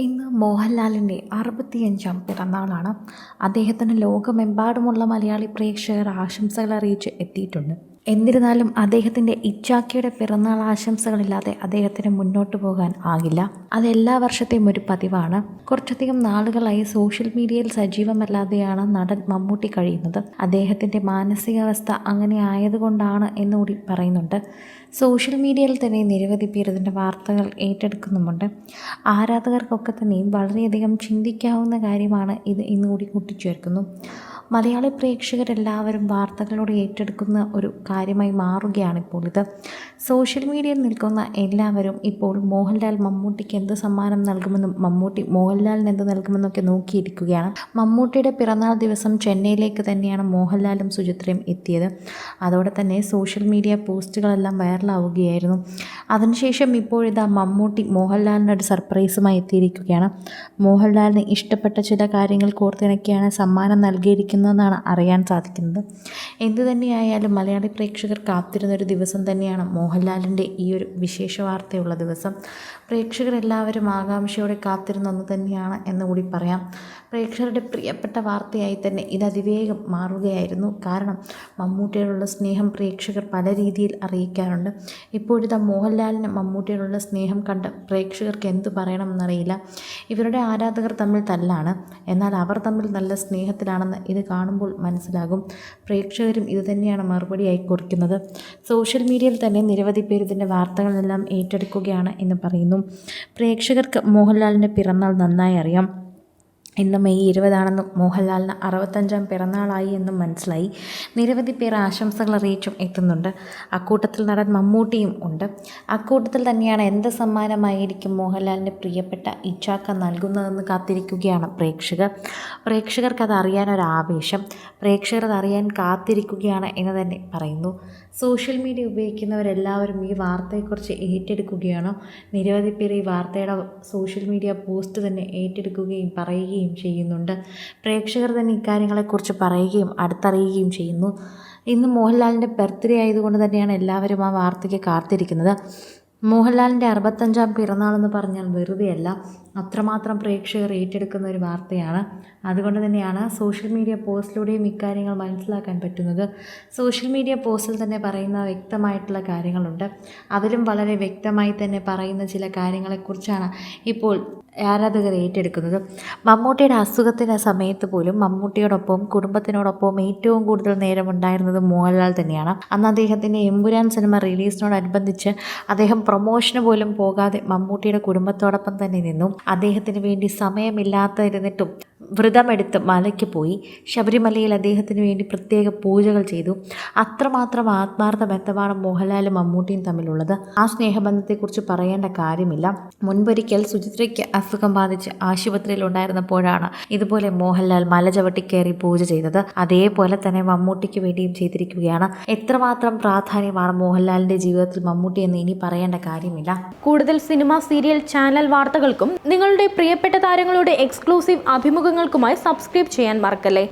ഇന്ന് മോഹൻലാലിന്റെ അറുപത്തിയഞ്ചാം പിറന്നാളാണ്. അദ്ദേഹത്തിന് ലോകമെമ്പാടുമുള്ള മലയാളി പ്രേക്ഷകർ ആശംസകൾ അറിയിച്ച് എത്തിയിട്ടുണ്ട്. എന്നിരുന്നാലും അദ്ദേഹത്തിന്റെ ഇച്ചാക്കിയുടെ പിറന്നാൾ ആശംസകളില്ലാതെ അദ്ദേഹത്തിന് മുന്നോട്ട് പോകാൻ ആകില്ല. അത് എല്ലാ വർഷത്തെയും ഒരു പതിവാണ്. കുറച്ചധികം നാളുകളായി സോഷ്യൽ മീഡിയയിൽ സജീവമല്ലാതെയാണ് നടൻ മമ്മൂട്ടി കഴിയുന്നത്. അദ്ദേഹത്തിന്റെ മാനസികാവസ്ഥ അങ്ങനെ ആയതുകൊണ്ടാണ് എന്നുകൂടി പറയുന്നുണ്ട്. സോഷ്യൽ മീഡിയയിൽ തന്നെ നിരവധി പേർ ഇതിന്റെ വാർത്തകൾ ഏറ്റെടുക്കുന്നുമുണ്ട്. ആരാധകർക്കൊക്കെ തന്നെയും വളരെയധികം ചിന്തിക്കാവുന്ന കാര്യമാണ് ഇത് ഇന്നുകൂടി കൂട്ടിച്ചേർക്കുന്നു. മലയാളി പ്രേക്ഷകരെല്ലാവരും വാർത്തകളോട് ഏറ്റെടുക്കുന്ന ഒരു കാര്യമായി മാറുകയാണിപ്പോൾ ഇത്. സോഷ്യൽ മീഡിയയിൽ നിൽക്കുന്ന എല്ലാവരും ഇപ്പോൾ മോഹൻലാൽ മമ്മൂട്ടിക്ക് എന്ത് സമ്മാനം നൽകുമെന്നും മമ്മൂട്ടി മോഹൻലാലിന് എന്ത് നൽകുമെന്നൊക്കെ നോക്കിയിരിക്കുകയാണ്. മമ്മൂട്ടിയുടെ പിറന്നാൾ ദിവസം ചെന്നൈയിലേക്ക് തന്നെയാണ് മോഹൻലാലും സുചിത്രയും എത്തിയത്. അതോടെ തന്നെ സോഷ്യൽ മീഡിയ പോസ്റ്റുകളെല്ലാം വൈറലാവുകയായിരുന്നു. അതിനുശേഷം ഇപ്പോഴിതാ മമ്മൂട്ടി മോഹൻലാലിനൊരു സർപ്രൈസുമായി എത്തിയിരിക്കുകയാണ്. മോഹൻലാലിന് ഇഷ്ടപ്പെട്ട ചില കാര്യങ്ങൾ കോർത്തിണക്കിയാണ് സമ്മാനം നൽകിയിരിക്കുന്നതെന്നാണ് അറിയാൻ സാധിക്കുന്നത്. എന്തു തന്നെയായാലും മലയാളി പ്രേക്ഷകർ കാത്തിരുന്ന ഒരു ദിവസം തന്നെയാണ് മോഹൻലാലിന്റെ ഈ ഒരു വിശേഷ വാർത്തയുള്ള ദിവസം. പ്രേക്ഷകർ എല്ലാവരും ആകാംക്ഷയോടെ കാത്തിരുന്ന ഒന്ന് തന്നെയാണ് എന്ന് കൂടി പറയാം. പ്രേക്ഷകരുടെ പ്രിയപ്പെട്ട വാർത്തയായി തന്നെ ഇത് അതിവേഗം മാറുകയായിരുന്നു. കാരണം മമ്മൂട്ടിയോടുള്ള സ്നേഹം പ്രേക്ഷകർ പല രീതിയിൽ അറിയിക്കാറുണ്ട്. ഇപ്പോഴത്തെ മോഹൻലാലിന് മമ്മൂട്ടിയോടുള്ള സ്നേഹം കണ്ട് പ്രേക്ഷകർക്ക് എന്തു പറയണമെന്നറിയില്ല. ഇവരുടെ ആരാധകർ തമ്മിൽ തല്ലാണ്. എന്നാൽ അവർ തമ്മിൽ നല്ല സ്നേഹത്തിലാണെന്ന് ഇത് കാണുമ്പോൾ മനസ്സിലാകും. പ്രേക്ഷകരും ഇതുതന്നെയാണ് മറുപടി മറുപടിയായി കുറിക്കുന്നത് സോഷ്യൽ മീഡിയയിൽ തന്നെ നിരവധി പേർ ഇതിന്റെ വാർത്തകളെല്ലാം ഏറ്റെടുക്കുകയാണ് എന്ന് പറയുന്നു. പ്രേക്ഷകർക്ക് മോഹൻലാലിന്റെ പിറന്നാൾ നന്നായി അറിയാം. ഇന്ന് മെയ് ഇരുപതാണെന്നും മോഹൻലാലിന് അറുപത്തഞ്ചാം പിറന്നാളായി എന്നും മനസ്സിലായി. നിരവധി പേർ ആശംസകൾ അറിയിച്ചും എത്തുന്നുണ്ട്. അക്കൂട്ടത്തിൽ നടൻ മമ്മൂട്ടിയും ഉണ്ട്. അക്കൂട്ടത്തിൽ തന്നെയാണ് എന്ത് സമ്മാനമായിരിക്കും മോഹൻലാലിന്റെ പ്രിയപ്പെട്ട ഇച്ചാക്ക നൽകുന്നതെന്ന് കാത്തിരിക്കുകയാണ് പ്രേക്ഷകർ. പ്രേക്ഷകർക്ക് അത് അറിയാനൊരാവേശം പ്രേക്ഷകർ അത് അറിയാൻ കാത്തിരിക്കുകയാണ് എന്ന് തന്നെ പറയുന്നു. സോഷ്യൽ മീഡിയ ഉപയോഗിക്കുന്നവരെല്ലാവരും ഈ വാർത്തയെക്കുറിച്ച് ഏറ്റെടുക്കുകയാണോ? നിരവധി പേർ ഈ വാർത്തയുടെ സോഷ്യൽ മീഡിയ പോസ്റ്റ് തന്നെ ഏറ്റെടുക്കുകയും പറയുകയും ചെയ്യുന്നുണ്ട്. പ്രേക്ഷകർ തന്നെ ഇക്കാര്യങ്ങളെക്കുറിച്ച് പറയുകയും അടുത്തറിയുകയും ചെയ്യുന്നു. ഇന്ന് മോഹൻലാലിന്റെ ബർത്ത്ഡേ ആയതുകൊണ്ട് തന്നെയാണ് എല്ലാവരും ആ വാർത്തയ്ക്ക് കാത്തിരിക്കുന്നത്. മോഹൻലാലിന്റെ അറുപത്തഞ്ചാം പിറന്നാളെന്ന് പറഞ്ഞാൽ വെറുതെയല്ല അത്രമാത്രം പ്രേക്ഷകർ ഏറ്റെടുക്കുന്ന ഒരു വാർത്തയാണ്. അതുകൊണ്ട് തന്നെയാണ് സോഷ്യൽ മീഡിയ പോസ്റ്റിലൂടെയും ഇക്കാര്യങ്ങൾ മനസ്സിലാക്കാൻ പറ്റുന്നത്. സോഷ്യൽ മീഡിയ പോസ്റ്റിൽ തന്നെ പറയുന്ന വ്യക്തമായിട്ടുള്ള കാര്യങ്ങളുണ്ട്. അതിലും വളരെ വ്യക്തമായി തന്നെ പറയുന്ന ചില കാര്യങ്ങളെക്കുറിച്ചാണ് ഇപ്പോൾ ആരാധകർ ഏറ്റെടുക്കുന്നത്. മമ്മൂട്ടിയുടെ അസുഖത്തിന്റെ സമയത്ത് പോലും മമ്മൂട്ടിയോടൊപ്പം കുടുംബത്തിനോടൊപ്പം ഏറ്റവും കൂടുതൽ നേരം ഉണ്ടായിരുന്നത് മോഹൻലാൽ തന്നെയാണ്. അന്ന് അദ്ദേഹത്തിന്റെ എമ്പുരാൻ സിനിമ റിലീസിനോടനുബന്ധിച്ച് അദ്ദേഹം പ്രൊമോഷന് പോലും പോകാതെ മമ്മൂട്ടിയുടെ കുടുംബത്തോടൊപ്പം തന്നെ നിന്നു അദ്ദേഹത്തിന് വേണ്ടി സമയമില്ലാതിരുന്നിട്ടും വ്രതമെടുത്ത് മലയ്ക്ക് പോയി. ശബരിമലയിൽ അദ്ദേഹത്തിന് വേണ്ടി പ്രത്യേക പൂജകൾ ചെയ്തു. അത്രമാത്രം ആത്മാർത്ഥ ബന്ധമാണ് മോഹൻലാലും മമ്മൂട്ടിയും തമ്മിലുള്ളത്. ആ സ്നേഹബന്ധത്തെക്കുറിച്ച് പറയേണ്ട കാര്യമില്ല. മുൻപൊരിക്കൽ സുചിത്രയ്ക്ക് അസുഖം ബാധിച്ച് ആശുപത്രിയിൽ ഉണ്ടായിരുന്നപ്പോഴാണ് ഇതുപോലെ മോഹൻലാൽ മല ചവിട്ടി കയറി പൂജ ചെയ്തത്. അതേപോലെ തന്നെ മമ്മൂട്ടിക്ക് വേണ്ടിയും ചെയ്തിരിക്കുകയാണ്. എത്രമാത്രം പ്രാധാന്യമാണ് മോഹൻലാലിന്റെ ജീവിതത്തിൽ മമ്മൂട്ടി എന്ന് ഇനി പറയേണ്ട കാര്യമില്ല. കൂടുതൽ സിനിമ സീരിയൽ ചാനൽ വാർത്തകൾക്കും നിങ്ങളുടെ പ്രിയപ്പെട്ട താരങ്ങളുടെ എക്സ്ക്ലൂസീവ് അഭിമുഖങ്ങൾക്കുമായി സബ്സ്ക്രൈബ് ചെയ്യാൻ മറക്കല്ലേ